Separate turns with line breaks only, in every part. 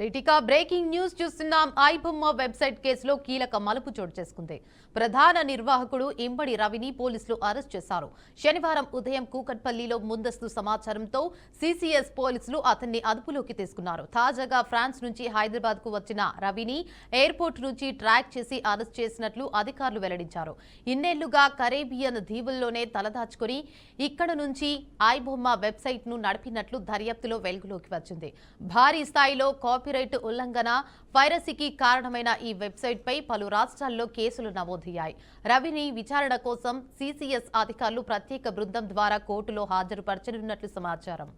Ritika breaking news చూస్తున్నాం. IBomma website కేసులో కీలక మలుపు చోటు చేసుకుంది. ప్రధాన నిర్వాహకుడు ఇంబడి రవిని పోలీసులు అరెస్ట్ చేశారు. శనివారం ఉదయం కూకట్పల్లిలో ముందస్తు సమాచారంతో సిసిఎస్ పోలీసులు అతన్ని అదుపులోకి తీసుకున్నారు. తాజాగా ఫ్రాన్స్ నుంచి హైదరాబాద్కు వచ్చిన రవిని ఎయిర్పోర్ట్ నుంచి ట్రాక్ చేసి అరెస్ట్ చేసినట్లు అధికారులు వెల్లడించారు. ఇన్నేళ్ళుగా కరేబియన్ దీవుల్లోనే తలదాచుకుని ఇక్కడ నుంచి ఐబొమ్మ వెబ్సైట్ను నడిపినట్లు దర్యాప్తులో వెలుగులోకి వచ్చింది. భారీ స్థాయిలో కాపీరైట్ ఉల్లంఘన పైరసీకి కారణమైన ఈ వెబ్సైట్ పై పలు రాష్ట్రాల్లో కేసులు నమోదయ్యాయి. రవిని విచారణ కోసం సిసిఎస్ అధికారులు ప్రత్యేక బృందం ద్వారా కోర్టులో హాజరుపరచనున్నట్లు సమాచారం.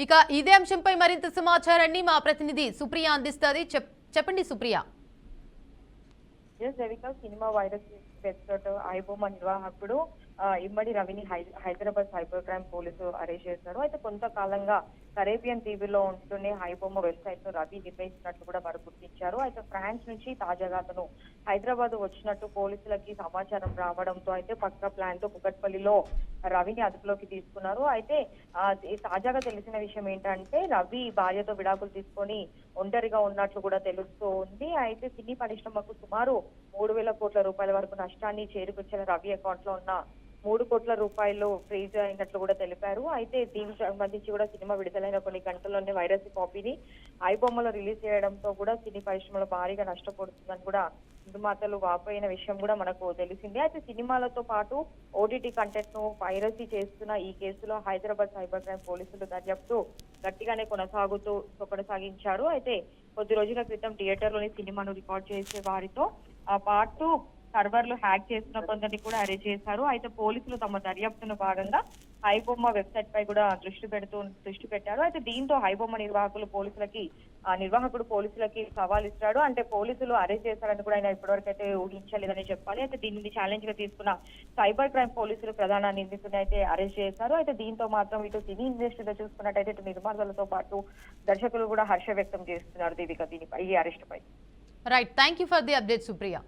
ఇక ఇదే అంశంపై మరింత సమాచారాన్ని మా ప్రతినిధి సుప్రియ అందిస్తుంది. చెప్- చెప్పండి Supriya.
Cinema virus website iBomma నిర్వాహకుడు ఇమ్మడి రవిని Hyderabad cyber crime police arrest చేశారు. అయితే కొంతకాలంగా కరేబియన్ దీవుల్లో ఉంటూనే హైబొమ్మ వెబ్సైట్ను రవి నిర్వహించినట్లు కూడా వారు గుర్తించారు. అయితే ఫ్రాన్స్ నుంచి తాజాగా అతను హైదరాబాద్ వచ్చినట్టు పోలీసులకి సమాచారం రావడంతో అయితే పక్క ప్లాన్తో కుకట్పల్లిలో రవిని అదుపులోకి తీసుకున్నారు. అయితే తాజాగా తెలిసిన విషయం ఏంటంటే రవి భార్యతో విడాకులు తీసుకొని ఒంటరిగా ఉన్నట్లు కూడా తెలుస్తూ ఉంది. అయితే సినీ పరిశ్రమకు సుమారు మూడు వేల కోట్ల రూపాయల వరకు నష్టం నష్టాన్ని చేరుకొచ్చిన రవి అకౌంట్లో ఉన్న మూడు కోట్ల రూపాయలు ఫ్రీజ్ అయినట్లు కూడా తెలిపారు. అయితే దీనికి సంబంధించి కూడా సినిమా విడుదలైన కొన్ని గంటల్లోనే వైరస్ కాపీని ఐబొమ్మలో రిలీజ్ చేయడంతో కూడా సినీ పరిశ్రమలో భారీగా నష్టపోతుందని కూడా నిర్మాతలు వాపోయిన విషయం కూడా మనకు తెలిసింది. అయితే సినిమాలతో పాటు ఓటీటీ కంటెంట్ను పైరసీ చేస్తున్న ఈ కేసులో హైదరాబాద్ సైబర్ క్రైమ్ పోలీసులు దర్యాప్తు గట్టిగానే కొనసాగుతూ కొనసాగించారు. అయితే కొద్ది రోజుల క్రితం థియేటర్లోని సినిమాను రికార్డ్ చేసే వారితో ఆ పాటు సర్వర్లు హ్యాక్ చేసిన కొందరిని కూడా అరెస్ట్ చేశారు. అయితే పోలీసులు తమ దర్యాప్తును భాగంగా హైబొమ్మ వెబ్సైట్ పై కూడా దృష్టి పెడుతూ దృష్టి పెట్టారు. అయితే దీంతో హైబొమ్మ నిర్వాహకులు పోలీసులకి ఆ నిర్వాహకుడు పోలీసులకి సవాల్ ఇస్తాడు అంటే పోలీసులు అరెస్ట్ చేశారని కూడా ఆయన ఇప్పటివరకు అయితే ఊహించలేదని చెప్పాలి. అయితే దీనిని ఛాలెంజ్గా తీసుకున్న సైబర్ క్రైమ్ పోలీసులు ప్రధాన నిందితుని అయితే అరెస్ట్ చేశారు. అయితే దీంతో మాత్రం ఇటు సినీ ఇండస్ట్రీలో చూసుకున్నట్టయితే ఇటు నిర్మాతలతో పాటు దర్శకులు కూడా హర్ష వ్యక్తం చేస్తున్నారు దీవిక దీనిపై ఈ arrest pi
right thank you for the update Supriya